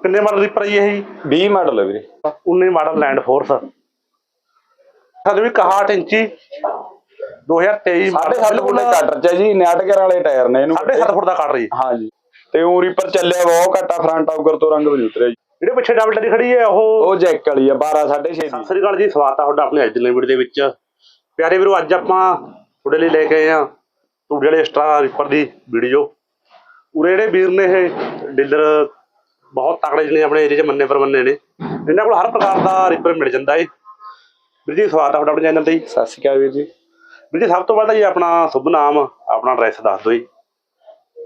ਕਿੰਨੇ model reaper ਆਈ ਇਹ ਜੀ? 20 ਮਾਡਲ ਹੈ ਵੀਰੇ। 19 ਮਾਡਲ ਲੈਂਡ ਫੋਰਸ ਸਾਡੇ ਵੀ 61 ਇੰਚੀ 2023 ਸਾਢੇ ਸੱਤ ਫੁੱਟ ਦੇ ਕਟਰ ਚ ਹੈ ਜੀ ਨਿਆਟਕਰ ਵਾਲੇ ਟਾਇਰ ਨੇ ਇਹਨੂੰ। 7.5 ਫੁੱਟ ਦਾ ਕੱਟ ਰਹੀ ਹਾਂ ਜੀ ਤੇ ਉਹ ਰੀਪਰ ਚੱਲਿਆ ਬਹੁਤ ਘੱਟਾ ਫਰੰਟ ਆਊਗਰ ਤੋਂ ਰੰਗ ਵੀ ਉਤਰਿਆ ਜੀ। ਜਿਹੜੇ ਪਿੱਛੇ ਡਬਲ ਟਰੀ ਖੜੀ ਹੈ ਉਹ ਉਹ ਜੈਕ ਵਾਲੀ ਆ 12 6.5 ਦੀ। ਸਤਿ ਸ੍ਰੀ ਅਕਾਲ ਜੀ ਸਵਾਗਤ ਆ ਤੁਹਾਡਾ ਆਪਣੇ ਅੱਜ ਵੀਡੀਓ ਦੇ ਵਿੱਚ। ਪਿਆਰੇ ਵੀਰੋ ਅੱਜ ਆਪਾਂ ਤੁਹਾਡੇ ਲਈ ਲੈ ਕੇ ਆਏ ਆ ਤੂੜੀ ਵਾਲੇ ਐਕਸਟਰਾ ਰੀਪਰ ਦੀ ਵੀਡੀਓ ਉਰੇ ਜਿਹੜੇ ਵੀਰ ਨੇ ਇਹ ਡੀਲਰ ਬਹੁਤ ਤਕੜੇ ਜਿਹੇ ਨੇ ਆਪਣੇ ਏਰੀਆ 'ਚ ਮੰਨੇ ਪਰਮੰਨੇ ਨੇ। ਇਹਨਾਂ ਕੋਲ ਹਰ ਪ੍ਰਕਾਰ ਦਾ ਰੀਪਰ ਮਿਲ ਜਾਂਦਾ ਏ। ਵੀਰ ਜੀ ਸਵਾਗਤ ਆ ਤੁਹਾਡਾ ਆਪਣੇ ਚੈਨਲ ਤੇ। ਜੀ ਸਤਿ ਸ਼੍ਰੀ ਅਕਾਲ ਵੀਰ ਜੀ। ਵੀਰ ਜੀ ਸਭ ਤੋਂ ਪਹਿਲਾਂ ਜੀ ਆਪਣਾ ਸ਼ੁਭ ਨਾਮ ਆਪਣਾ ਐਡਰੈਸ ਦੱਸ ਦਿਓ ਜੀ।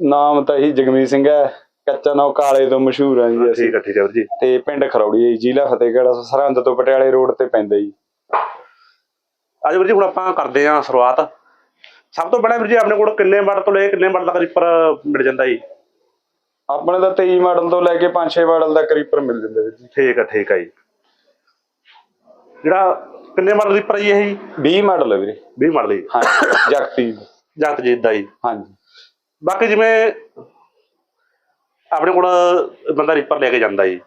ਨਾਮ ਤਾਂ ਹੀ ਜਗਮੀਤ ਸਿੰਘ ਹੈ। ਕੱਚਾ ਨਾਮ ਕਾਲੇ ਤੋਂ ਮਸ਼ਹੂਰ ਆ ਜੀ ਅਸੀਂ। ਠੀਕ ਹੈ ਠੀਕ ਹੈ ਵੀਰ ਜੀ। ਤੇ ਪਿੰਡ ਖਰੌੜੀ ਹੈ ਜੀ, ਜ਼ਿਲ੍ਹਾ ਫਤਿਹਗੜ੍ਹ ਸਰਹੰਦ ਤੋਂ ਪਟਿਆਲੇ ਰੋਡ ਤੇ ਪੈਂਦਾ ਜੀ। ਅੱਜ ਵੀਰ ਜੀ ਹੁਣ ਆਪਾਂ ਕਰਦੇ ਹਾਂ ਸ਼ੁਰੂਆਤ। ਸਭ ਤੋਂ ਪਹਿਲਾਂ ਵੀਰ ਜੀ ਆਪਣੇ ਕੋਲ ਕਿੰਨੇ ਮਾਡਲ ਤੋਂ ਲੈ ਕੇ ਕਿੰਨੇ ਮਾਡਲ ਤੱਕ ਰੀਪਰ ਮਿਲ ਜਾਂਦਾ ਜੀ? ਆਪਣੇ ਤਾਂ 23 ਮਾਡਲ ਤੋਂ ਲੈ ਕੇ 5-6 ਮਾਡਲ ਦਾ ਰੀਪਰ ਮਿਲ ਜਾਂਦਾ ਵੀਰ ਜੀ। ਠੀਕ ਹੈ ਠੀਕ ਹੈ ਜੀ। ਜਿਹੜਾ ਕਿੰਨੇ ਮਾਡਲ ਰੀਪਰ ਜੀ ਇਹ? ਜੀ 20 ਮਾਡਲ ਹੈ ਵੀਰੇ। 20 ਮਾਡਲ ਜੀ। ਹਾਂ ਜਗਤੀ ਜਗਤ ਜੀ ਦਾ ਜੀ। ਹਾਂਜੀ। ਬਾਕੀ ਜਿਵੇਂ ਆਪਣੇ ਕੋਲ ਬੰਦਾ ਰੀਪਰ ਲੈ ਕੇ ਜਾਂਦਾ ਜੀ।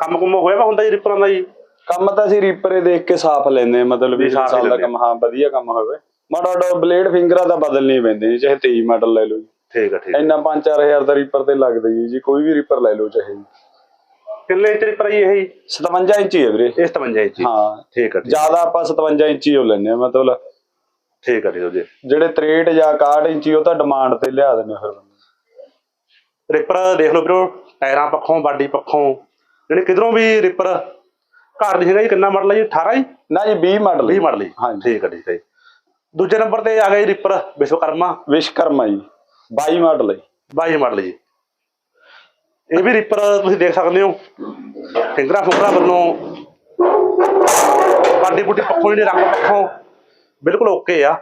ਕੰਮ ਕੁੰਮ ਹੋਇਆ ਵਾ ਹੁੰਦਾ ਜੀ ਰੀਪਰਾਂ ਦਾ ਜੀ? ਕੰਮ ਤਾਂ ਅਸੀਂ ਰੀਪਰੇ ਦੇਖ ਕੇ ਸਾਫ਼ ਲੈਂਦੇ ਮਤਲਬ ਵੀ ਸਾਫ਼ ਦਾ ਕੰਮ ਹਾਂ ਵਧੀਆ ਕੰਮ ਹੋਵੇ। ਮਾੜਾ ਮਾੜਾ ਬਲੇਡ ਫਿੰਗਰਾਂ ਦਾ ਬਦਲਣੀ ਪੈਂਦੇ ਜੀ ਚਾਹੇ 23 ਮਾਡਲ ਲੈ ਲਓ ਜੀ। ਠੀਕ ਹੈ ਠੀਕ ਹੈ ਇੰਨਾ 5-4000 ਦਾ ਰੀਪਰ ਤੇ ਲੱਗਦਾ ਜੀ ਜੀ ਕੋਈ ਵੀ ਰੀਪਰ ਲੈ ਲਓ ਚਾਹੇ। ਕਿੰਨੇ ਇੰਚ ਰੀਪਰ ਜੀ ਇਹ? ਜੀ 57 ਇੰਚੀ ਹੈ ਵੀਰੇ। ਇਹ 57 ਇੰਚ ਹਾਂ। ਠੀਕ ਹੈ ਠੀਕ ਜ਼ਿਆਦਾ ਆਪਾਂ 57 ਇੰਚੀ ਹੋ ਲੈਂਦੇ ਆ ਮਤਲਬ ਠੀਕ ਹੈ ਠੀਕ ਹੈ ਜੀ। ਜਿਹੜੇ 63 ਜਾਂ 61 ਇੰਚੀ ਉਹ ਤਾਂ ਡਿਮਾਂਡ ਤੇ ਲਿਆ ਦਿੰਦੇ ਆ ਫਿਰ ਰੀਪਰ ਦੇਖ ਲਓ ਵੀਰੋ ਟਾਇਰਾਂ ਪੱਖੋਂ ਬਾਡੀ ਪੱਖੋਂ ਜਿਹੜੇ ਕਿਧਰੋਂ ਵੀ ਰੀਪਰ ਘਰ ਨਹੀਂ ਹੈਗਾ ਜੀ ਕਿੰਨਾ ਮਾਡਲ ਹੈ ਜੀ? 18 ਜੀ? ਨਾ ਜੀ 20 ਮਾਡਲ 20 ਮਾਡਲ ਜੀ। ਹਾਂਜੀ। ਠੀਕ ਹੈ ਠੀਕ ਹੈ ਜੀ। ਦੂਜੇ ਨੰਬਰ ਤੇ ਆ ਗਿਆ ਜੀ ਰੀਪਰ ਵਿਸ਼ਵਕਰਮਾ। ਵਿਸ਼ਕਰਮਾ ਜੀ। 22 ਮਾਡਲ ਹੈ 22 ਮਾਡਲ ਜੀ। ਇਹ ਵੀ ਰੀਪਰ ਤੁਸੀਂ ਦੇਖ ਸਕਦੇ ਹੋ। ਫਿੰਗਰਾ ਫੁੰਗਰਾ ਵੱਲੋਂ ਬਾਡੀ ਬੁੱਡੀ ਪੱਖੋਂ ਜਿਹੜੇ ਰੰਗ ਪੱਖੋਂ ਬਿਲਕੁਲ ਓਕੇ ਆ।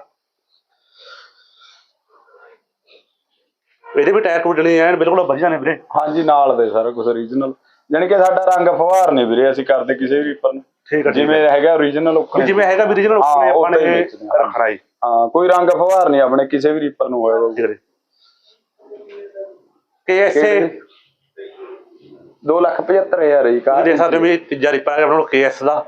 ਇਹਦੇ ਵੀ ਟਾਇਰ ਜਿਹੜੇ ਐਨ ਬਿਲਕੁਲ ਵਧੀਆ ਨੇ ਵੀਰੇ। ਹਾਂਜੀ ਨਾਲ ਦੇ ਸਾਰਾ ਕੁਝ origignal ਜਾਣੀ ਕਿ ਸਾਡਾ ਰੰਗ ਫਵਾਰ ਨਹੀਂ ਵੀਰੇ ਅਸੀਂ ਕਰਦੇ ਕਿਸੇ ਵੀ ਰੀਪਰ ਨੂੰ। ਠੀਕ ਹੈ ਜਿਵੇਂ ਹੈਗਾ ਉਹ ਵੀ ਜਿਵੇਂ ਹੈਗਾ ਵੀ ਹਾਂ, ਆਪਣੇ ਆਪਾਂ ਨੇ ਹਾਂ। ਰੱਖਣਾ ਹਾਂ। ਕੋਈ ਰੰਗ ਫਵਾਰ ਨਹੀਂ ਆਪਣੇ ਕਿਸੇ ਵੀ ਰੀਪਰ ਨੂੰ ਹੋਏਗਾ ਠੀਕ ਹੈ ਜੀ ਕਿ ਐਸੇ 2 ਲੱਖ 75000 ਜੀ ਕਾਰ ਦੇਖ ਸਕਦੇ ਵੀ ਤੀਜਾ ਰੀਪਰ ਹੈ ਆਪਣੇ ਕੇਐਸ ਦਾ।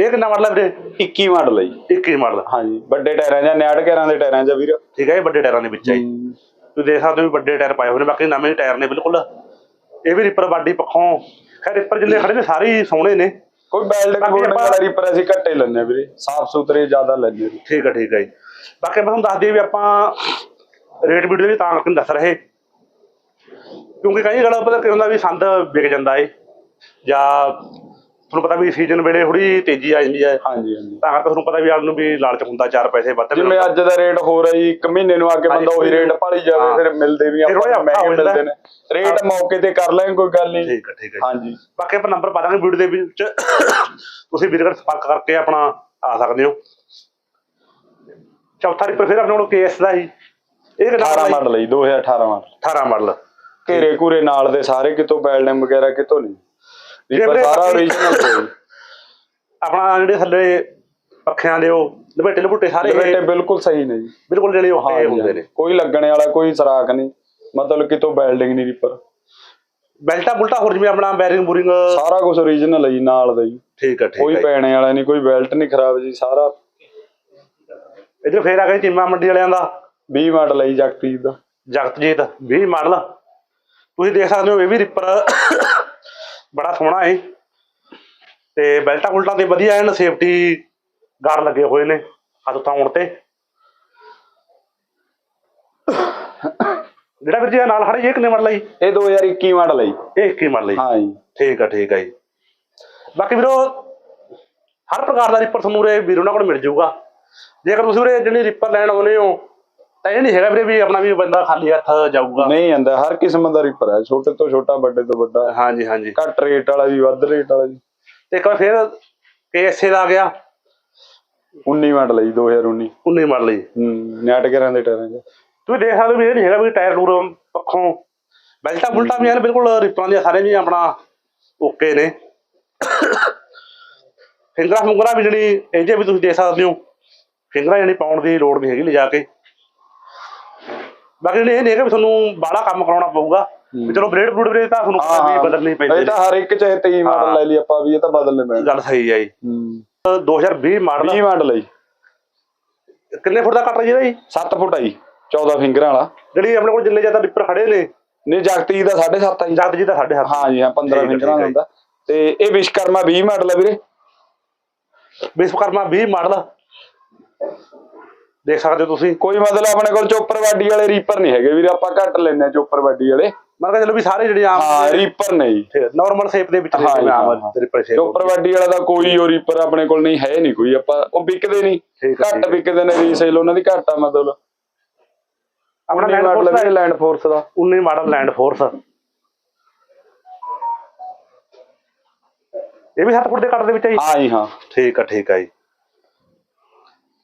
ਇਹ ਕਿੰਨਾ ਮਾਡਲ ਹੈ ਵੀਰੇ? 21 ਮਾਡਲ ਹੈ ਜੀ। 21 ਮਾਡਲ। ਹਾਂਜੀ ਵੱਡੇ ਟਾਇਰਾਂ ਜਾਂ ਨਿਆੜ ਕਰਾਂ ਦੇ ਟਾਇਰਾਂ 'ਚ ਵੀਰ। ਠੀਕ ਹੈ ਇਹ ਵੱਡੇ ਟਾਇਰਾਂ ਦੇ ਵਿੱਚ ਹੈ ਜੀ। ਤੁਸੀਂ ਦੇਖ ਸਕਦੇ ਹੋ ਵੀ ਵੱਡੇ ਟਾਇਰ ਪਾਏ ਹੋਏ ਨੇ ਬਾਕੀ ਨਵੇਂ ਟਾਇਰ ਨੇ ਬਿਲਕੁਲ। ਇਹ ਵੀ ਰੀਪਰ ਬਾਡੀ ਪੱਖੋਂ। ਖੈਰ ਰੀਪਰ ਜਿੰਨੇ ਖੜੇ ਨੇ ਸਾਰੇ ਸੋਹਣੇ ਨੇ। ਕੋਈ ਬੋਲਡਿੰਗ ਆਪਾਂ- ਵਾਲਾ ਰੀਪਰ ਅਸੀਂ ਘੱਟੇ ਹਾਂ ਵੀਰੇ। ਸਾਫ਼ ਸੁਥਰੇ ਜ਼ਿਆਦਾ ਹਾਂ। ਠੀਕ ਹੈ ਠੀਕ ਹੈ ਜੀ। ਬਾਕੀ ਮੈਂ ਤੁਹਾਨੂੰ ਦੱਸ ਦਈਏ ਵੀ ਆਪਾਂ ਰੇਟ ਵੀਡੀਓ ਵੀ ਤਾਂ ਕਰਕੇ ਦੱਸ ਰਹੇ। ਕਿਉਂਕਿ ਕਈ ਗੱਲ ਪਤਾ ਕੀ ਹੁੰਦਾ ਵੀ ਸੰਦ ਵਿਕ ਜਾਂਦਾ ਏ ਜਾਂ ਤੁਹਾਨੂੰ ਪਤਾ ਵੀ ਸੀਜ਼ਨ ਵੇਲੇ ਥੋੜੀ ਤੇਜ਼ੀ ਆ ਜਾਂਦੀ ਹੈ। ਹਾਂਜੀ ਹਾਂਜੀ। ਤਾਂ ਤੁਹਾਨੂੰ ਪਤਾ ਵੀ ਆਲ ਨੂੰ ਵੀ ਲਾਲਚ ਹੁੰਦਾ ਚਾਰ ਪੈਸੇ ਵੱਧ ਜਿਵੇਂ ਅੱਜ ਦਾ ਰੇਟ ਹੋ ਰਿਹਾ ਜੀ ਇੱਕ ਮਹੀਨੇ ਨੂੰ ਆ ਕੇ ਬੰਦਾ ਉਹੀ ਰੇਟ ਭਾਲੀ ਜਾਵੇ ਹਾਂ। ਫਿਰ ਮਿਲਦੇ ਵੀ ਆਪਾਂ ਹੋ ਮਹਿੰਗੇ। ਮਿਲਦੇ ਨੇ। ਰੇਟ ਮੌਕੇ ਤੇ ਕਰ ਲਾਂਗੇ ਕੋਈ ਗੱਲ ਨਹੀਂ। ਠੀਕ ਹੈ ਠੀਕ ਹੈ। ਹਾਂਜੀ। ਬਾਕੀ ਆਪਾਂ ਨੰਬਰ ਪਾ ਦਾਂਗੇ ਵੀਡੀਓ ਦੇ ਵਿੱਚ। ਤੁਸੀਂ ਵੀਰੇ ਨਾਲ ਸੰਪਰਕ ਕਰਕੇ ਆਪਣਾ ਆ ਸਕਦੇ ਹੋ। ਚੌਥਾ ਰਿਪਰ ਫਿਰ ਆਪਣੇ ਕੋਲ ਕੇਐਸ ਦਾ ਹੀ ਇਹ ਕਿੰਨਾ 18 ਮਾਡਲ ਹੈ ਜੀ 2018 ਮਾਡਲ। 18 ਮਾਡਲ। ਘੇਰੇ ਘੂਰੇ ਨਾਲ ਦੇ ਸਾਰੇ ਕਿਤੋਂ ਬੈਲਡਿੰਗ ਵਗੈਰਾ ਕਿਤੋਂ ਨਹੀਂ? ਰੀਪਰ ਸਾਰਾ origignal ਜੀ ਆਪਣਾ ਜਿਹੜੇ ਥੱਲੇ ਪੱਖਿਆਂ ਦੇ ਉਹ ਲਪੇਟੇ ਲਪੁੱਟੇ ਸਾਰੇ ਬੇਟੇ ਬਿਲਕੁਲ ਸਹੀ ਨੇ ਜੀ। ਬਿਲਕੁਲ ਜਿਹੜੇ ਉਹ ਹਾਂਜੀ, ਹੁੰਦੇ ਨੇ। ਕੋਈ ਲੱਗਣੇ ਵਾਲਾ ਕੋਈ ਸਰਾਖ ਨਹੀਂ। ਮਤਲਬ ਕਿਤੋਂ ਬੈਲਡਿੰਗ ਨਹੀਂ ਰੀਪਰ ਬੈਲਟਾ ਬੁਲਟਾ ਹੋਰ ਜਿਵੇਂ ਆਪਣਾ ਬੈਰਿੰਗ ਬੂਰਿੰਗ ਸਾਰਾ ਕੁਝ origignal ਹੈ ਜੀ ਨਾਲ ਦਾ ਜੀ। ਠੀਕ ਹੈ ਠੀਕ ਕੋਈ ਹੈ ਪੈਣੇ ਵਾਲਾ ਨਹੀਂ ਕੋਈ ਬੈਲਟ ਨਹੀਂ ਖਰਾਬ ਜੀ ਸਾਰਾ। ਇਧਰ ਫੇਰ ਆ ਗਿਆ ਚੀਮਾ ਮੰਡੀ ਵਾਲਿਆਂ ਦਾ। 20 ਮਾਡਲ ਹੈ ਜੀ ਜਗਤੀਤ ਦਾ। ਜਗਤਜੀਤ 20 ਮਾਡਲ ਤੁਸੀਂ ਦੇਖ ਸਕਦੇ ਹੋ ਇਹ ਵੀ ਰਿਪਰ ਬੜਾ ਸੋਹਣਾ ਹੈ ਤੇ ਬੈਲਟਾਂ ਬੁਲਟਾਂ ਤੇ ਵਧੀਆ ਐਨ ਸੇਫਟੀ ਗਾਰਡ ਲੱਗੇ ਹੋਏ ਨੇ ਹੱਥ ਉਤਾਉਣ ਤੇ। ਜਿਹੜਾ ਵੀਰ ਜੀ ਨਾਲ ਖੜੇ ਇਹ ਕਿੰਨੇ ਮਾਡਲ ਹੈ ਇਹ 2021 ਮਾਡਲ ਹੈ ਇਹ 21 ਮਾਡਲ ਹੈ ਜੀ। ਹਾਂ ਜੀ। ਠੀਕ ਆ ਠੀਕ ਆ ਜੀ। ਬਾਕੀ ਵੀਰੋ ਹਰ ਪ੍ਰਕਾਰ ਦਾ ਰਿਪਰ ਤੁਹਾਨੂੰ ਉਰੇ ਵੀਰੋ ਨਾਲ ਕੋਲ ਮਿਲ ਜਾਊਗਾ। ਜੇਕਰ ਤੁਸੀਂ ਉਰੇ ਜਿਹੜੀ ਰਿਪਰ ਲੈਣ ਆਉਨੇ ਹੋ ਤਾਂ ਇਹ ਨਹੀਂ ਹੈਗਾ ਵੀਰੇ ਵੀ ਆਪਣਾ ਵੀ ਬੰਦਾ ਖਾਲੀ ਹੱਥ ਜਾਊਗਾ। ਨਹੀਂ ਆਂਦਾ ਹਰ ਕਿਸਮ ਦਾ ਰੀਪਰ ਹੈ ਛੋਟੇ ਤੋਂ ਛੋਟਾ ਵੱਡੇ ਤੋਂ ਵੱਡਾ। ਹਾਂਜੀ ਹਾਂਜੀ। ਘੱਟ ਰੇਟ ਵਾਲਾ ਵੀ ਵੱਧ ਰੇਟ ਵਾਲਾ ਜੀ ਤੇ ਇੱਕ ਵਾਰ ਫਿਰ ਕੇਐਸਏ ਦਾ ਆ ਗਿਆ। 19 ਮਾਡਲ ਜੀ 2019 19 ਮਾਡਲ ਜੀ ਹੂੰ ਨੈਟ ਕਰਾਂ ਦੇ ਟਾਇਰਾਂ 'ਚ ਤੁਸੀਂ ਦੇਖ ਸਕਦੇ ਵੀ ਇਹ ਨਹੀਂ ਹੈਗਾ ਵੀ ਟਾਇਰ ਟੂਰ ਪੱਖੋਂ। ਬੈਲਟਾਂ ਬੁਲਟਾਂ ਵੀ ਹਨ ਬਿਲਕੁਲ ਰਿਪਰਾਂ ਦੀਆਂ ਸਾਰੇ ਵੀ ਆਪਣਾ ਓਕੇ ਨੇ। ਫਿੰਗਰਾਂ ਫੁੰਗਰਾਂ ਵੀ ਜਿਹੜੀ ਇਹ ਜੇ ਵੀ ਤੁਸੀਂ ਦੇਖ ਸਕਦੇ ਹੋ। ਫਿੰਗਰਾਂ ਜਿਹੜੀ ਪਾਉਣ ਦੀ ਲੋੜ ਨਹੀਂ ਹੈਗੀ ਲਿਜਾ ਕੇ। ਬਾਕੀ ਜਿਹੜੀ ਇਹ ਨਹੀਂ ਹੈਗਾ ਵੀ ਤੁਹਾਨੂੰ ਬਾਹਲਾ ਕੰਮ ਕਰਾਉਣਾ ਪਊਗਾ। ਵੀ ਚਲੋ ਬਲੇਡ ਬਲੂਡ ਵੀਰੇ ਤਾਂ ਤੁਹਾਨੂੰ ਪਤਾ ਵੀ ਬਦਲਣੀ ਪੈਂਦੀ ਇਹ ਤਾਂ ਹਰ ਇੱਕ ਚਾਹੇ 23 ਮਾਡਲ। ਲੈ ਲਈ ਆਪਾਂ ਵੀ ਇਹ ਤਾਂ ਬਦਲਨੇ ਪੈਣੇ। ਗੱਲ ਸਹੀ ਹੈ ਜੀ। ਹੂੰ। 2020 ਮਾਡਲ 20 ਮਾਡਲ ਹੈ ਜੀ। ਕਿੰਨੇ ਫੁੱਟ ਦਾ ਕੱਟ ਰਹੀ ਜੀ 7 ਫੁੱਟ ਆ ਜੀ 14 ਫਿੰਗਰਾਂ ਵਾਲਾ। ਜਿਹੜੀ ਆਪਣੇ ਕੋਲ ਜਿੰਨੇ ਜ਼ਿਆਦਾ ਡਿੱਪਰ ਖੜੇ ਨੇ। ਨਹੀਂ ਜਗਤੀ ਦਾ 7.5 ਆ ਜੀ। ਜਗਤ ਜੀ ਦਾ ਸਾਡੇ ਹੱਥ ਹਾਂ ਜੀ ਹਾਂ 15 ਠੀਕ ਹੈ, ਫਿੰਗਰਾਂ ਦਾ। ਹੁੰਦਾ। ਤੇ ਇਹ ਵਿਸ਼ਕਰਮਾ 20 ਮਾਡਲ ਵੀਰੇ। ਵਿਸ਼ਵਕਰਮਾ 20 ਮਾਡਲ ਦੇਖ ਸਕਦੇ ਹੋ ਤੁਸੀਂ ਕੋਈ ਮਤਲਬ ਆਪਣੇ ਕੋਲ ਚੋਪਰ ਵਾਡੀ ਵਾਲੇ ਰੀਪਰ ਨਹੀਂ ਹੈਗੇ ਵੀਰੇ ਆਪਾਂ ਘੱਟ ਲੈਨੇ ਚੋਪਰ ਵਾਡੀ ਵਾਲੇ। ਮੈਂ ਕਿਹਾ ਚਲੋ ਵੀ ਸਾਰੇ ਜਿਹੜੇ ਆਮ ਹਾਂ ਰੀਪਰ ਨਹੀਂ ਨਾਰਮਲ ਸ਼ੇਪ ਦੇ ਵਿੱਚ ਨੇ ਹਾਂ ਆਮ। ਰਿਪਰ ਸ਼ੇਪ ਚੋਪਰ ਵਾਡੀ ਵਾਲਾ ਦਾ ਕੋਈ ਉਹ ਰੀਪਰ ਆਪਣੇ ਕੋਲ ਨਹੀਂ ਹੈ ਨਹੀਂ ਕੋਈ ਆਪਾਂ ਉਹ ਵਿਕਦੇ ਨਹੀਂ। ਘੱਟ। ਵਿਕਦੇ ਨੇ ਰੀਸੇਲ ਉਹਨਾਂ ਦੀ ਘੱਟ ਆ ਮਤਲਬ। ਆਪਣਾ ਲੈਂਡ ਫੋਰਸ ਹੈ। ਲੈਂਡ ਫੋਰਸ ਦਾ। 19 ਮਾਡਲ ਲੈਂਡ ਫੋਰਸ ਇਹ ਵੀ 7 ਫੁੱਟ ਦੇ ਕੱਟ ਦੇ ਵਿੱਚ ਜੀ? ਹਾਂ ਜੀ ਹਾਂ। ਠੀਕ ਆ ਠੀਕ ਆ ਜੀ।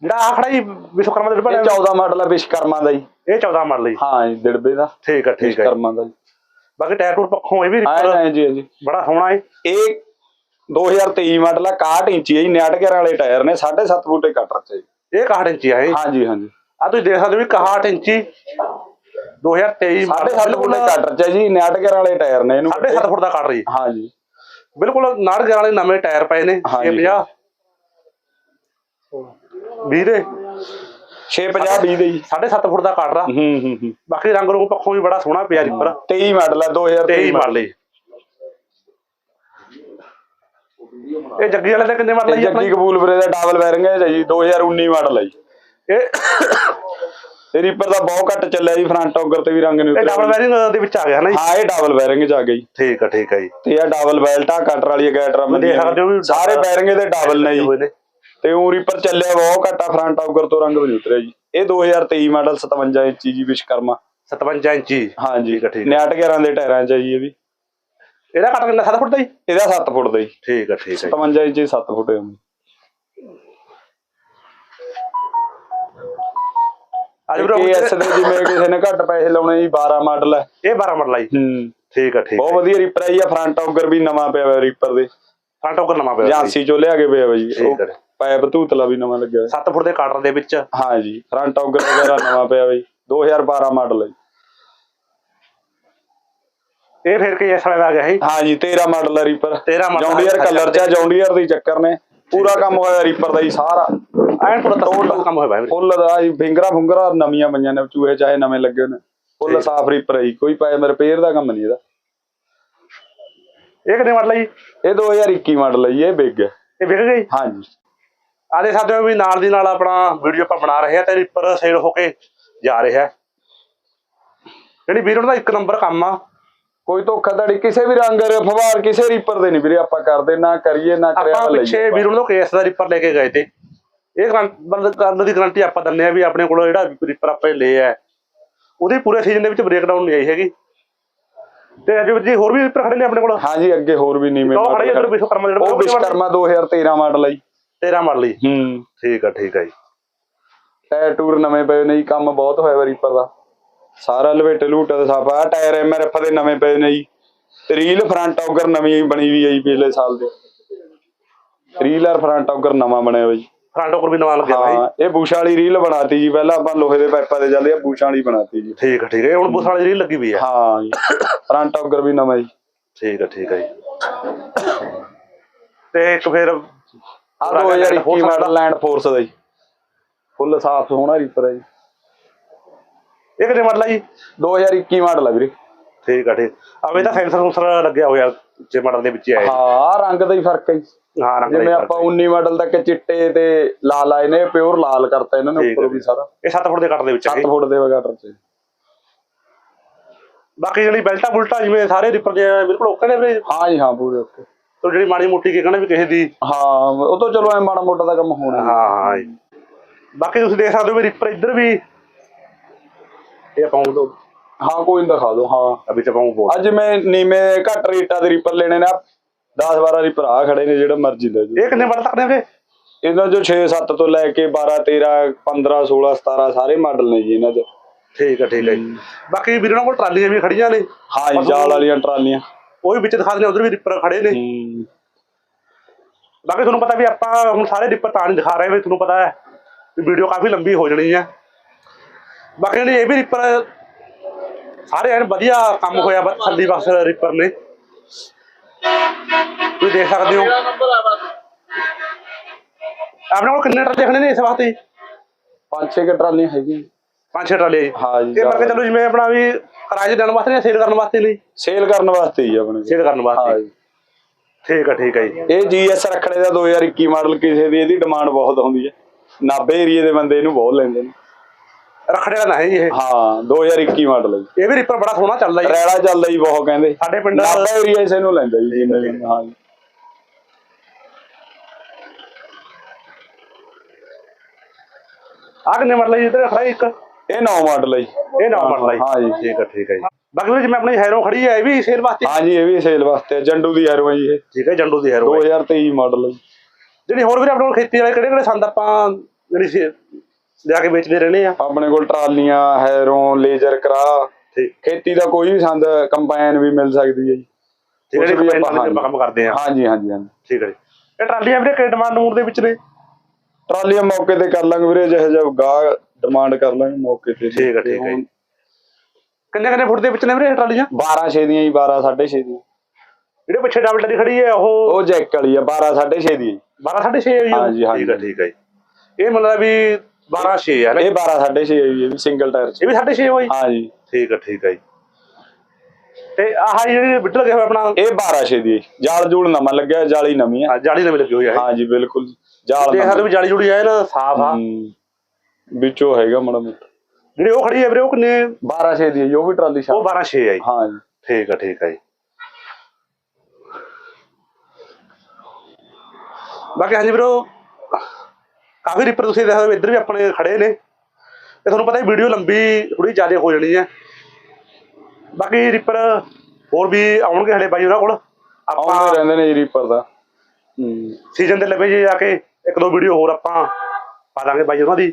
ਜਿਹੜਾ ਆ ਖੜਾ ਜੀ ਵਿਸ਼ਵਕਰਮਾ ਦੇ ਇਹ ਡਿੱਪਰ 14 ਮਾਡਲ ਹੈ ਵਿਸ਼ਕਰਮਾ ਦਾ ਜੀ। ਇਹ 14 ਮਾਡਲ ਜੀ। ਹਾਂ ਜੀ ਦਿੜਬੇ ਦਾ। ਠੀਕ ਆ ਠੀਕ ਆ। ਵਿਸ਼ਕਰਮਾ ਦਾ ਜੀ। ਬਾਕੀ ਟਾਇਰ ਟੂਰ ਪੱਖੋਂ ਇਹ ਵੀ ਹਾਂ ਰਿਪਰ ਜੀ ਹਾਂ ਜੀ। ਬੜਾ ਸੋਹਣਾ ਹੈ ਇਹ 2023 ਮਾਡਲ ਆ 61 ਇੰਚੀ ਹੈ ਜੀ 69 ਵਾਲੇ ਟਾਇਰ ਨੇ 7.5 ਫੁੱਟੇ ਕਟਰ ਚ ਜੀ। ਇਹ 61 ਇੰਚੀ ਹੈ ਹਾਂ ਜੀ ਹਾਂ ਜੀ। ਆ ਤੁਸੀਂ ਦੇਖ ਸਕਦੇ ਹੋ ਵੀ 61 ਇੰਚੀ 2023 ਮਾਡਲ 7.5 ਫੁੱਟੇ ਕਟਰ ਚ ਹੈ ਜੀ 69 ਵਾਲੇ ਟਾਇਰ ਨੇ ਇਹਨੂੰ। 7.5 ਫੁੱਟ ਦਾ ਕੱਟ ਰਹੀ ਹਾਂ ਜੀ। ਬਿਲਕੁਲ 69 ਵਾਲੇ ਨਵੇਂ ਟਾਇਰ ਪਏ ਨੇ ਹਾਂ ਇਹ ਜੀ। 50 20 ਦੇ? 650 20 ਦੇ ਜੀ। 7.5 ਫੁੱਟ ਦਾ ਕੱਟ ਰਾ ਹੂੰ ਹੂੰ ਹੂੰ। ਬਾਕੀ ਰੰਗ ਰੂਪ ਪੱਖੋਂ ਵੀ ਬੜਾ ਸੋਹਣਾ ਪਿਆ ਰਿਪਰ 23 ਮਾਡਲ ਹੈ 2023 23 ਮਾਡਲ। ਜੀ। ਇਹ ਜੱਗੀ ਵਾਲੇ ਦਾ ਕਿੰਨੇ ਮਾਡਲ ਹੈ ਜੱਗੀ ਕਬੂਲਪੁਰੇ ਦਾ ਡਬਲ ਬੈਰਿੰਗ ਹੈ ਜੀ 2019 ਮਾਡਲ ਹੈ ਜੀ? ਇਹ ਤੇ ਰੀਪਰ ਦਾ ਬਹੁਤ ਘੱਟ ਚੱਲਿਆ ਜੀ ਫਰੰਟ ਔਗਰ ਤੇ ਵੀ ਰੰਗ ਨਹੀਂ ਇਹ ਡਬਲ ਉਤਰਿਆ ਵੈਰਿੰਗ ਦੇ ਵਿੱਚ ਆ ਗਿਆ ਨਾ ਜੀ? ਹਾਂ ਇਹ ਡਬਲ ਬੈਰਿੰਗ ਚ ਆ ਗਈ ਠੀਕ ਆ ਠੀਕ ਆ ਜੀ। ਤੇ ਇਹ ਡਬਲ ਬੈਲਟਾ ਕਟਰ ਵਾਲੀ ਗੈਟਰ ਮੈਂ ਦੇਖ ਸਕਦੇ ਹੋ ਵੀ ਸਾਰੇ ਬੈਰਿੰਗ ਇਹਦੇ ਡਬਲ ਨੇ ਜੀ। ਤੇ ਉਹ ਰੀਪਰ ਚੱਲਿਆ ਬਹੁਤ ਘੱਟ ਆ ਫਰੰਟ ਔਗਰ ਤੋਂ ਰੰਗ ਵੀ ਉਤਰਿਆ ਜੀ। ਇਹ 2023 ਮਾਡਲ 57 ਇੰਚੀ ਜੀ ਵਿਸ਼ਕਰਮਾ 57 ਇੰਚੀ? ਹਾਂ ਜੀ ਠੀਕ ਆ, ਠੀਕ ਆ। 69 ਦੇ ਟਾਇਰਾਂ ਚ ਆ ਜੀ ਇਹ ਵੀ। ਇਹਦਾ ਕੱਟ ਕਿੰਨਾ 7 ਫੁੱਟ ਦਾ ਜੀ? ਇਹਦਾ 7 ਫੁੱਟ ਦਾ ਜੀ। ਠੀਕ ਆ ਠੀਕ ਆ ਜੀ। 57 ਇੰਚੀ 7 ਫੁੱਟ ਹੈ ਅੱਜ ਵੀਰੋ ਕੇਐਸ ਦੇ ਜਿਵੇਂ ਕਿਸੇ ਨੇ ਘੱਟ ਪੈਸੇ ਲਾਉਣੇ ਜੀ 12 ਮਾਡਲ ਹੈ ਇਹ 12 ਮਾਡਲ ਆ ਜੀ। ਹੂੰ। ਠੀਕ ਆ ਠੀਕ ਬਹੁਤ ਆ ਵਧੀਆ ਰੀਪਰ ਹੈ ਜੀ ਆ ਫਰੰਟ ਔਗਰ ਵੀ ਨਵਾਂ ਪਿਆ ਹੋਇਆ ਰੀਪਰ ਦੇ। ਫਰੰਟ ਔਕਰ ਨਵਾਂ ਪਿਆ ਜੀ ਏਜੰਸੀ ਚੋਂ ਲਿਆ ਕੇ ਪਿਆ ਜੀ ਠੀਕ ਹੈ। ਪੈਪ ਧੂਤਲਾ ਵੀ ਨਵਾਂ ਲੱਗਿਆ ਹੋਇਆ। 7 ਫੁੱਟ ਦੇ ਕੱਟਰ ਦੇ ਵਿੱਚ। ਹਾਂ ਜੀ ਫਰੰਟ ਔਗਰ ਵਗੈਰਾ ਨਵਾਂ ਪਿਆ ਜੀ 2012 ਮਾਡਲ ਹੈ। ਇਹ ਫਿਰ ਕੇ ਇਸ ਵਾਲੇ ਦਾ ਗਿਆ ਸੀ? ਹਾਂ ਜੀ 13 ਮਾਡਲ ਹੈ reaper 13 model John Deere colour ਚ ਜੌਂਡੀਅਰ ਦੀ ਚੱਕਰ ਨੇ। ਪੂਰਾ ਕੰਮ ਹੋਇਆ ਰੀਪਰ ਦਾ ਜੀ ਸਾਰਾ। ਐਨ ਪੂਰਾ ਤਸਵੀਰ ਕੰਮ ਹੋਇਆ ਭਾਈ ਫੁੱਲ ਦਾ ਜੀ ਫਿੰਗਰਾਂ ਫੁੰਗਰਾਂ ਨਵੀਆਂ ਪਈਆਂ ਨੇ ਚੂਹੇ ਚਾਹੇ ਨਵੇਂ ਲੱਗੇ ਨੇ। ਫੁੱਲ ਸਾਫ਼ ਰੀਪਰ ਹੈ ਕੋਈ ਪੈ ਰਿਪੇਅਰ ਦਾ ਕੰਮ ਨਹੀਂ ਇਹਦਾ। ਇਹ ਕਿੰਨੇ ਮਾਡਲ ਆ ਜੀ? ਇਹ 2021 ਮਾਡਲ ਹੈ ਜੀ ਇਹ ਬਿਗ ਹੈ। ਇਹ ਵਿਕ ਗਈ? ਹਾਂ ਆ ਸਕਦੇ ਹੋ ਵੀ ਨਾਲ ਦੀ ਨਾਲ ਆਪਣਾ ਵੀਡੀਓ ਆਪਾਂ ਬਣਾ ਰਹੇ ਆ ਤੇ ਰਿਪਰ ਸੇਲ ਹੋ ਕੇ ਜਾ ਰਿਹਾ ਹੈ। ਜਿਹੜੀ ਵੀਰੋ ਦਾ ਇੱਕ ਨੰਬਰ ਕੰਮ ਆ। ਕੋਈ ਧੋਖਾਧੜੀ ਕਿਸੇ ਵੀ ਰੰਗ ਫਵਾਰ ਕਿਸੇ ਰੀਪਰ ਦੇ ਨਹੀਂ ਵੀਰੇ ਆਪਾਂ ਕਰਦੇ ਨਾ ਕਰੀਏ ਨਾ ਕਰਿਆ ਆਪਾਂ ਪਿੱਛੇ। ਵੀਰੋ ਨੂੰ ਕੇਸ ਦਾ ਰਿਪਰ ਲੈ ਕੇ ਗਏ ਤੇ। ਇਹ ਬੰਦ ਕਰਨ ਦੀ ਗਾਰੰਟੀ ਆਪਾਂ ਦਿੰਦੇ ਆ ਵੀ ਆਪਣੇ ਕੋਲ ਜਿਹੜਾ ਰਿਪਰ ਆਪਾਂ ਲਿਆ ਹੈ। ਉਹਦੇ ਪੂਰੇ ਸੀਜ਼ਨ ਦੇ ਵਿੱਚ ਬ੍ਰੇਕਡਾਊਨ ਨਹੀਂ ਆਈ ਹੈਗੀ। ਤੇ ਅਜੇ ਜੀ ਹੋਰ ਵੀ ਰਿਪਰ ਖੜੇ ਨੇ ਆਪਣੇ ਕੋਲ? ਹਾਂ ਜੀ ਅੱਗੇ ਹੋਰ ਵੀ ਨੀਵੇਂ ਉਹ ਖੜੇ model ਇਧਰ ਵਿਸ਼ਵਕਰਮਾ ਉਹ ਜਿਹੜਾ ਵਿਸ਼ਕਰਮਾ 2013 ਮਾਡਲ ਜੀ। 13 ਮਾਡਲ ਜੀ ਹੂੰ। ਠੀਕ ਆ ਠੀਕ ਆ ਜੀ। ਟਾਇਰ ਟੂਰ ਨਵੇਂ ਪਏ ਨੇ ਜੀ ਕੰਮ ਬਹੁਤ ਹੋਇਆ ਵਾ ਰੀਪਰ ਦਾ। ਸਾਰਾ ਲਵੇਟੇ ਲੂਟੇ ਦਾ ਸਾਫ਼ ਆ। ਟਾਇਰ ਐਮਆਰਐਫ ਦੇ ਨਵੇਂ ਪਏ ਨੇ ਜੀ। ਤੇ ਰੀਲ ਫਰੰਟ ਔਗਰ ਨਵੀਂ ਬਣੀ ਵੀ ਹੈ ਜੀ ਪਿਛਲੇ ਸਾਲ ਦੇ। ਰੀਲ ਔਰ ਫਰੰਟ ਔਗਰ ਨਵਾਂ ਬਣਿਆ ਹੋਇਆ ਜੀ। ਫਰੰਟ ਉੱਪਰ ਵੀ ਨਵਾਂ ਲੱਗਿਆ ਭਾਈ ਹਾਂ ਇਹ ਬੂਸ਼ਾ ਵਾਲੀ ਰੀਲ ਬਣਾਤੀ ਜੀ। ਪਹਿਲਾਂ ਆਪਾਂ ਲੋਹੇ ਦੇ ਪਾਈਪਾਂ ਦੇ ਚੱਲਦੇ ਆ ਬੂਸ਼ਾ ਵਾਲੀ ਬਣਾਤੀ ਜੀ। ਠੀਕ ਆ ਠੀਕ ਇਹ ਹੁਣ ਬੁਸ ਵਾਲੀ ਰੀਲ ਲੱਗੀ ਵੀ ਆ। ਹਾਂ ਜੀ। ਫਰੰਟ ਔਗਰ ਵੀ ਨਵਾਂ ਜੀ। ਠੀਕ ਆ ਠੀਕ ਆ ਜੀ। ਤੇ ਇੱਕ ਫਿਰ ਆ 2021 ਮਾਡਲ ਲੈਂਡ ਫੋਰਸ ਦਾ ਜੀ। ਫੁੱਲ ਸਾਫ਼ ਸੋਹਣਾ ਰੀਪਰ ਹੈ ਜੀ। ਇਹ ਕਿੰਨੇ ਮਾਡਲ ਆ ਜੀ 2021 ਮਾਡਲ ਹੈ ਵੀਰੇ। ਠੀਕ ਆ ਠੀਕ। ਆਵੇ ਤਾਂ ਸੈਂਸਰ ਸੂਸਰ ਲੱਗਿਆ ਹੋਇਆ ਉੱਚੇ ਮਾਡਲ ਦੇ ਵਿੱਚ ਹੀ ਆਏ ਹਾਂ ਆਹ ਰੰਗ ਦਾ ਹੀ ਫ਼ਰਕ ਹੈ ਜੀ। ਹਾਂ ਰੰਗ ਦਾ ਹੀ ਜਿਵੇਂ ਫ਼ਰਕ ਆਪਾਂ 19 ਮਾਡਲ ਤੱਕ ਚਿੱਟੇ ਤੇ ਲਾਲ ਆਏ ਨੇ ਪਿਓਰ ਲਾਲ ਕਰਤਾ ਇਹਨਾਂ ਨੇ ਉੱਪਰੋਂ ਵੀ ਸਾਰਾ। ਇਹ 7 ਫੁੱਟ ਦੇ ਕੱਟ ਦੇ ਵਿੱਚ ਹੈ 7 ਫੁੱਟ ਦੇ ਵਗਾਟਰ ਚ ਬਾਕੀ ਜਿਹੜੀ ਬੈਲਟਾ ਬੁਲਟਾ ਜਿਵੇਂ ਸਾਰੇ ਰਿਪਰ ਦੇ ਬਿਲਕੁਲ ਓਕੇ ਨੇ ਵੀਰੇ। ਹਾਂ ਜੀ ਹਾਂ ਪੂਰੇ ਓਕੇ ਤੇ ਜਿਹੜੀ ਮਾੜੀ ਮੋਟੀ ਕੀ ਕਹਿੰਦੇ ਵੀ ਕਿਸੇ ਦੀ ਹਾਂ ਉਹ ਤੋਂ ਚਲੋ ਐ ਮਾੜਾ ਮੋਟਾ ਦਾ ਕੰਮ ਹੋਣਾ ਹਾਂ। ਹਾਂ ਜੀ। ਬਾਕੀ ਤੁਸੀਂ ਦੇਖ ਸਕਦੇ ਹੋ ਵੀ ਰਿਪਰ ਇੱਧਰ ਵੀ ਇਹ ਪਾਉਂ ਦੋ ਹਾਂ ਕੋਈ ਨੀ ਦਿਖਾ ਦਿਓ ਹਾਂ। ਅਭੀ ਚ ਪਾਉਂ ਬੋਲ ਅੱਜ ਮੈਂ ਨੀਵੇਂ ਘੱਟ ਰੇਟਾਂ ਦੇ ਰੀਪਰ ਲੈਣੇ ਨੇ। 10 12 ਰੀਪਰ ਆ ਖੜੇ ਨੇ ਜਿਹੜਾ ਮਰਜ਼ੀ ਲੈ ਜਾਓ। ਇਹ ਕਿੰਨੇ ਮਾਡਲ ਤੱਕ ਨੇ? ਵੀਰੇ ਇਹਨਾਂ ਚੋਂ 6 7 ਤੋਂ ਲੈ ਕੇ 12 13 15 16 17 ਸਾਰੇ ਮਾਡਲ ਨੇ ਜੀ ਇਹਨਾਂ ਦੇ। ਠੀਕ ਆ ਠੀਕ ਆ ਜੀ। ਬਾਕੀ ਵੀਰਾਂ ਕੋਲ ਟਰਾਲੀਆਂ ਵੀ ਖੜੀਆਂ ਨੇ। ਹਾਂ ਜੀ ਜਾਲ ਵਾਲੀਆਂ ਟਰਾਲੀਆਂ। ਉਹ ਵੀ ਵਿੱਚ ਦਿਖਾ ਦਿੰਦੇ ਉਧਰ ਵੀ ਰਿਪਰ ਖੜੇ ਨੇ। ਬਾਕੀ ਤੁਹਾਨੂੰ ਪਤਾ ਵੀ ਆਪਾਂ ਹੁਣ ਸਾਰੇ ਰਿਪਰ ਤਾਂ ਨਹੀਂ ਦਿਖਾ ਰਹੇ ਵੀ ਤੁਹਾਨੂੰ ਪਤਾ ਹੈ ਵੀ ਵੀਡੀਓ ਕਾਫੀ ਲੰਬੀ ਹੋ ਜਾਣੀ ਹੈ। ਬਾਕੀ ਇਹ ਵੀ ਰਿਪਰ ਸਾਰੇ ਐਨ ਵਧੀਆ ਕੰਮ ਹੋਇਆ ਬਸ ਥੱਲੀ ਬਸ ਰਿਪਰ ਨੇ। ਤੁਸੀਂ ਦੇਖ ਸਕਦੇ ਹੋ। ਆਪਣੇ ਕੋਲ ਕਿੰਨੇ ਟਰਾਲੇ ਖੜੇ ਨੇ ਇਸ ਵਾਸਤੇ? ਪੰਜ ਛੇ ਕੁ ਟਰਾਲੀਆਂ ਹੈਗੀਆਂ। ਪੰਜ ਛੇ ਟਰਾਲੇ। ਹਾਂ ਜੀ, ਇਹ ਮਰ ਕੇ ਚਲੋ ਜਿਵੇਂ ਆਪਣਾ ਵੀ 'ਚ ਦੇਣ ਵਾਸਤੇ ਜਾਂ ਸੇਲ ਕਰਨ ਵਾਸਤੇ ਨਹੀਂ ਸੇਲ ਕਰਨ ਵਾਸਤੇ ਹੀ ਆ ਆਪਣੇ। ਸੇਲ ਕਰਨ ਹਾਂ ਵਾਸਤੇ ਜੀ। ਠੀਕ ਹੈ ਠੀਕ ਹੈ ਜੀ। ਇਹ ਜੀਐਸ ਰਖੜੇ ਦਾ 2021 ਮਾਡਲ ਕਿਸੇ ਦੀ ਇਹਦੀ ਡਿਮਾਂਡ ਬਹੁਤ ਹੁੰਦੀ ਹੈ। ਨਾਭੇ ਏਰੀਏ ਦੇ ਬੰਦੇ ਇਹਨੂੰ ਬਹੁਤ ਲੈਂਦੇ ਨੇ। ਰਖੜੇ ਦਾ ਨਾ ਹੈ ਜੀ ਇਹ। ਹਾਂ 2021 ਮਾਡਲ ਹੈ ਇਹ ਵੀ ਰਿਪਰ ਬੜਾ ਸੋਹਣਾ ਚੱਲਦਾ ਜੀ। ਰੈਲਾ ਚੱਲਦਾ ਜੀ ਬਹੁਤ ਕਹਿੰਦੇ। ਸਾਡੇ ਪਿੰਡ ਨਾਭਾ ਏਰੀਆ ਇਸੇ ਨੂੰ ਲੈਂਦਾ ਜੀ ਹਾਂ ਜੀ। ਆ ਕਿੰਨੇ ਮਾਡਲ ਹੈ ਜੀ ਇੱਕ। ਇਹ 9 ਮਾਡਲ ਹੈ ਜੀ ਇਹ ਨਾ ਮਾਡਲ ਹੈ ਹਾਂ ਜੀ ਠੀਕ ਹੈ ਠੀਕ ਹੈ ਜੀ। ਬਾਕੀ ਵੀਰੇ ਜਿਵੇਂ ਆਪਣੀ ਹੈਰੋ ਖੜੀ ਹੈ ਇਹ ਵੀ ਸੇਲ ਵਾਸਤੇ? ਹਾਂ ਜੀ ਇਹ ਵੀ ਸੇਲ ਵਾਸਤੇ ਹੈ। ਜੰਡੂ ਦੀ ਐਰੋ ਹੈ ਜੀ ਇਹ। ਠੀਕ ਹੈ ਜੰਡੂ ਦੀ ਹੈਰੋ ਹੈ 2023 ਮਾਡਲ ਹੈ ਜੀ। ਜਿਹੜੀ ਹੋਰ ਵੀ ਆਪਣੇ ਕੋਲ ਖੇਤੀ ਵਾਲੇ ਕਿਹੜੇ ਕਿਹੜੇ ਸੰਦ ਆਪਾਂ ਜਿਹੜੀ ਲਿਆ ਕੇ ਵੇਚਦੇ ਰਹਿੰਦੇ ਆ? ਆਪਣੇ ਕੋਲ ਟਰਾਲੀਆਂ ਹੈਰੋਂ ਲੇਜ਼ਰ ਕਰਾ ਖੇਤੀ ਦਾ ਕੋਈ ਵੀ ਸੰਦ ਕੰਬਾਈਨ ਵੀ ਮਿਲ ਸਕਦੀ ਹੈ ਜੀ। ਠੀਕ ਹੈ ਵੀ ਆਪਾਂ ਕੰਮ ਕਰਦੇ ਆ। ਹਾਂ ਜੀ ਹਾਂ ਜੀ ਹਾਂ ਜੀ। ਠੀਕ ਹੈ ਜੀ। ਇਹ ਟਰਾਲੀਆਂ ਵੀਰੇ ਕਿਹੜੇ ਡਿਮਾਂਡ ਨੂਰ ਦੇ ਵਿੱਚ ਨੇ? ਟਰਾਲੀਆਂ ਮੌਕੇ ਤੇ ਕਰ ਲਾਂਗੇ ਵੀਰੇ ਜਿਹੋ ਜਿਹਾ ਗਾਹ ਡਿਮਾਂਡ ਕਰ ਲਾਂਗੇ ਮੌਕੇ ਤੇ ਠੀਕ ਹੈ ਠੀਕ ਹੈ ਜੀ। ਕਿੰਨੇ ਕਿੰਨੇ ਫੁੱਟ ਦੇ ਵਿੱਚ ਨੇ ਵੀਰੇ ਟਰਾਲੀਆਂ? 12 ਛੇ ਦੀਆਂ ਜੀ 12 6.5 ਦੀਆਂ। ਜਿਹੜੇ ਪਿੱਛੇ ਡਬਲ ਟਰੀ ਖੜੀ ਹੈ ਉਹ ਉਹ ਜੈਕ ਵਾਲੀ ਆ 12 6.5 ਦੀ ਹੈ ਜੀ। 12 6.5 ਹੈ ਜੀ ਉਹ? ਹਾਂਜੀ, ਹਾਂਜੀ। ਠੀਕ ਹੈ ਠੀਕ ਹੈ ਜੀ। ਇਹ ਮਤਲਬ ਵੀ 12 6 ਹੈ ਨਾ? ਇਹ 12 6.5 ਹੈ ਜੀ ਇਹ ਵੀ ਸਿੰਗਲ ਟਾਇਰ ਚ। ਇਹ ਵੀ 6.5 ਹੋਈ ਹਾਂ ਜੀ। ਠੀਕ ਹੈ ਠੀਕ ਹੈ ਜੀ। ਤੇ ਆਹ ਜਿਹੜੀ ਬਿੱਟ ਹੋਇਆ ਆਪਣਾ? ਇਹ 12 ਛੇ ਦੀ ਹੈ ਜੀ। ਜਾਲ ਜੂਲ ਨਵਾਂ ਲੱਗਿਆ ਜਾਲੀ ਨਵੀਂ ਹੈ ਹਾਂ, ਜਾਲੀ ਨਵੀਂ ਲੱਗੀ ਹੋਈ ਹੈ ਹਾਂ ਜੀ ਬਿਲਕੁਲ ਜਾਲ ਦੇਖ ਸਕਦੇ ਨਵਾਂ। ਵੀ ਜਾਲੀ ਜੁੜੀ ਹੈ ਨਾ ਸਾਫ਼ ਆ। ਹੂੰ। ਵਿੱਚੋਂ ਹੈਗਾ ਮਾੜਾ ਮੋਟਾ। ਜਿਹੜੀ ਉਹ ਖੜੀ ਹੈ ਵੀਰੇ ਉਹ ਕਿੰਨੇ? 12 ਛੇ ਦੀ ਹੈ ਜੀ, ਉਹ ਵੀ ਟਰਾਲੀ ਉਹ ਸ਼ਾਪ 12 6 ਹੈ ਜੀ। ਹਾਂ ਜੀ। ਠੀਕ ਹੈ ਠੀਕ ਹੈ ਜੀ। ਬਾਕੀ ਹਾਂਜੀ ਵੀਰੋ ਕਾਫੀ ਰਿਪਰ ਤੁਸੀਂ ਦੇਖੋ ਇੱਧਰ ਵੀ ਆਪਣੇ ਖੜੇ ਨੇ। ਤੇ ਤੁਹਾਨੂੰ ਪਤਾ ਹੈ ਵੀਡੀਓ ਲੰਬੀ ਥੋੜੀ ਜ਼ਿਆਦਾ ਹੋ ਜਾਣੀ ਹੈ। ਬਾਕੀ ਰਿਪਰ ਹੋਰ ਵੀ ਆਉਣਗੇ ਹਲੇ ਬਾਈ ਉਹਨਾਂ ਕੋਲ। ਆਉਂਦੇ ਆਪਾਂ ਰਹਿੰਦੇ ਨੇ ਜੀ ਰੀਪਰ ਦਾ ਹੂੰ। ਸੀਜ਼ਨ ਦੇ ਲੱਭੇ ਜੇ ਜਾ ਕੇ ਇੱਕ ਦੋ ਵੀਡੀਓ ਹੋਰ ਆਪਾਂ ਪਾ ਦਾਂਗੇ ਬਾਈ ਉਹਨਾਂ ਦੀ।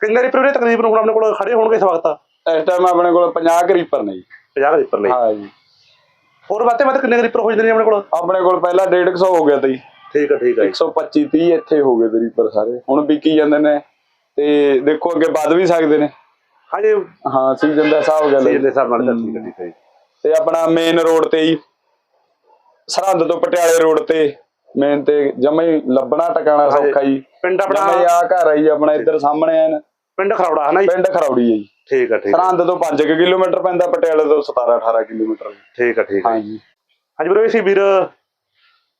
ਕਿੰਨੇ ਰਿਪਰ ਵੀਰੇ ਤਕਰੀਬਨ ਹੁਣ ਆਪਣੇ ਕੋਲ ਖੜੇ ਹੋਣਗੇ ਇਸ ਵਕਤ। ਇਸ ਟਾਈਮ ਆਪਣੇ ਕੋਲ 50 ਕੁ ਰੀਪਰ ਨੇ ਜੀ। 50 ਰਿਪਰ ਲਈ ਹਾਂ ਜੀ। ਹੋਰ ਬਾਤੇ ਬਾਤੇ ਕਿੰਨੇ ਰਿਪਰ ਹੋ ਜਾਂਦੇ ਨੇ ਆਪਣੇ ਕੋਲ? ਆਪਣੇ ਕੋਲ ਪਹਿਲਾਂ 150 ਹੋ ਗਿਆ ਤਾ ਠੀਕ ਹੈ ਠੀਕ ਹੈ ਜੀ। 125 30 ਇੱਥੇ ਹੋ ਗਏ ਰੀਪਰ ਸਾਰੇ। ਹੁਣ ਵਿਕੀ ਜਾਂਦੇ ਨੇ ਤੇ ਦੇਖੋ ਅੱਗੇ ਵੱਧ ਵੀ ਸਕਦੇ ਨੇ। ਹਾਂਜੀ ਹਾਂ ਸੀਜ਼ਨ ਦਾ ਹਿਸਾਬ ਗੱਲ ਹੈ ਸੀਜ਼ਨ ਦੇ ਹਿਸਾਬ ਨਾਲ ਠੀਕ ਹੈ। ਠੀਕ ਹੈ ਤੇ ਆਪਣਾ ਮੇਨ ਰੋਡ ਤੇ ਹੀ ਸਰਹੰਦ ਤੋਂ ਪਟਿਆਲੇ ਰੋਡ ਤੇ ਮੇਨ ਤੇ ਜਮਾ ਹੀ ਲੱਭਣਾ ਟਿਕਾਣਾ ਸੌਖਾ ਜੀ। ਪਿੰਡ ਆਪਣਾ ਆ ਘਰ ਆਈ ਆਪਣਾ ਇੱਧਰ ਸਾਹਮਣੇ ਐਨ ਪਿੰਡ ਖਰੌੜਾ ਹੈ ਨਾ ਜੀ? ਪਿੰਡ ਖਰੌੜੀ ਹੈ ਜੀ। ਠੀਕ ਹੈ ਠੀਕ ਸਰਹੰਦ ਤੋਂ 5 ਕਿਲੋਮੀਟਰ ਪੈਂਦਾ ਪਟਿਆਲੇ ਤੋਂ 17 18 ਕਿਲੋਮੀਟਰ। ਠੀਕ ਹੈ ਠੀਕ ਹੈ ਹਾਂ ਜੀ। ਹਾਂਜੀ ਵੀਰੋ ਸੀ ਵੀਰ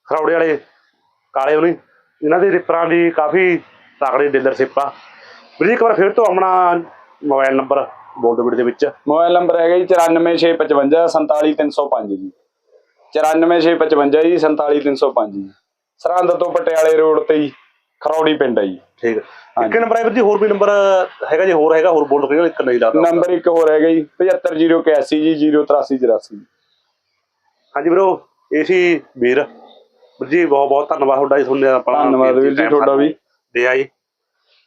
ਖਰੌੜੇ ਵਾਲੇ ਕਾਲੇ ਹੋਣੀ ਇਹਨਾਂ ਦੀ ਰਿਪਰਾਂ ਦੀ ਕਾਫੀ ਤਕੜੀ ਡੀਲਰਸ਼ਿਪ ਆ। ਵੀਰ ਇੱਕ ਵਾਰ ਫਿਰ ਤੋਂ ਆਪਣਾ ਮੋਬਾਈਲ ਨੰਬਰ ਬੋਲ ਦਿਓ ਵੀਡੀਓ ਦੇ ਵਿੱਚ। ਮੋਬਾਈਲ ਨੰਬਰ ਹੈਗਾ ਜੀ 94655 47305 ਜੀ। 94655 ਜੀ 47305 ਜੀ। ਸਰਹੰਦ ਤੋਂ ਪਟਿਆਲੇ ਰੋਡ ਤੇ ਜੀ। ਖਰੌੜੀ ਪਿੰਡ ਹੈ ਜੀ। ਠੀਕ ਹੈ ਇੱਕ ਨੰਬਰ ਹੈ ਵੀਰ ਜੀ ਹੋਰ ਵੀ ਨੰਬਰ ਹੈਗਾ ਜੇ? ਹੋਰ ਹੈਗਾ ਹੋਰ ਬੋਲ ਦਿਓ ਇੱਕ ਨਹੀਂ ਲੱਗਦਾ ਨੰਬਰ ਇੱਕ ਹੋਰ ਹੈਗਾ ਜੀ 75081 ਜੀ 08384 ਹਾਂਜੀ ਵੀਰੋ ਇਹ ਸੀ ਵੀਰ। ਵੀਰ ਜੀ ਬਹੁਤ ਬਹੁਤ ਧੰਨਵਾਦ ਤੁਹਾਡਾ ਜੀ ਤੁਹਾਨੂੰ ਆਪਣਾ ਧੰਨਵਾਦ ਵੀਰ ਜੀ ਤੁਹਾਡਾ ਵੀ। ਦੇ ਆਈ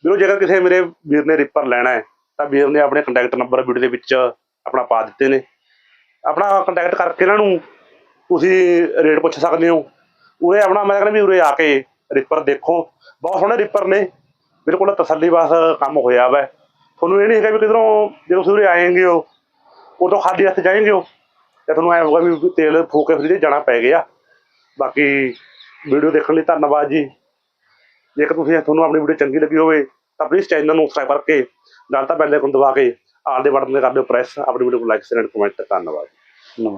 ਵੀਰੋ ਜੇਕਰ ਕਿਸੇ ਮੇਰੇ ਵੀਰ ਨੇ ਰਿਪਰ ਲੈਣਾ ਹੈ ਤਾਂ ਵੀਰ ਨੇ ਆਪਣੇ ਕੰਟੈਕਟ ਨੰਬਰ ਵੀਡੀਓ ਦੇ ਵਿੱਚ ਆਪਣਾ ਪਾ ਦਿੱਤੇ ਨੇ। ਆਪਣਾ ਕੰਟੈਕਟ ਕਰਕੇ ਇਹਨਾਂ ਨੂੰ ਤੁਸੀਂ ਰੇਟ ਪੁੱਛ ਸਕਦੇ ਹੋ। ਉਰੇ ਆਪਣਾ ਮੈਂ ਕਹਿੰਦਾ ਵੀ ਉਰੇ ਆ ਕੇ ਰਿਪਰ ਦੇਖੋ। ਬਹੁਤ ਸੋਹਣੇ ਰਿਪਰ ਨੇ। ਬਿਲਕੁਲ ਤਸੱਲੀ ਬਸ ਕੰਮ ਹੋਇਆ ਵੈ। ਤੁਹਾਨੂੰ ਇਹ ਨਹੀਂ ਹੈਗਾ ਵੀ ਕਿਧਰੋਂ ਜਦੋਂ ਤੁਸੀਂ ਉਰੇ ਆਏਂਗੇ ਹੋ ਉਦੋਂ ਖਾਲੀ ਹੱਥ ਜਾਏਗੇ ਹੋ ਤੇ ਤੁਹਾਨੂੰ ਐ ਹੋਊਗਾ ਵੀ ਤੇਲ ਫੂਕ ਕੇ ਫਿਰ ਜਾਣਾ ਪੈ ਗਿਆ। ਬਾਕੀ ਵੀਡੀਓ ਦੇਖਣ ਲਈ ਧੰਨਵਾਦ ਜੀ। ਜੇਕਰ ਤੁਸੀਂ ਤੁਹਾਨੂੰ ਆਪਣੀ ਵੀਡੀਓ ਚੰਗੀ ਲੱਗੀ ਹੋਵੇ, ਤਾਂ ਪਲੀਜ਼ ਚੈਨਲ ਨੂੰ ਸਬਸਕ੍ਰਾਈਬ ਕਰਕੇ, ਨਾਲ ਤਾਂ ਬੈਲ ਆਈਕਨ ਦਬਾ ਕੇ, ਆਲ ਦੇ ਬਟਨ ਤੇ ਕਰ ਦਿਓ ਪ੍ਰੈਸ ਆਪਣੀ ਵੀਡੀਓ ਨੂੰ ਲਾਈਕ ਸ਼ੇਅਰ ਐਂਡ ਕਮੈਂਟ ਧੰਨਵਾਦ। ਧੰਨਵਾਦ।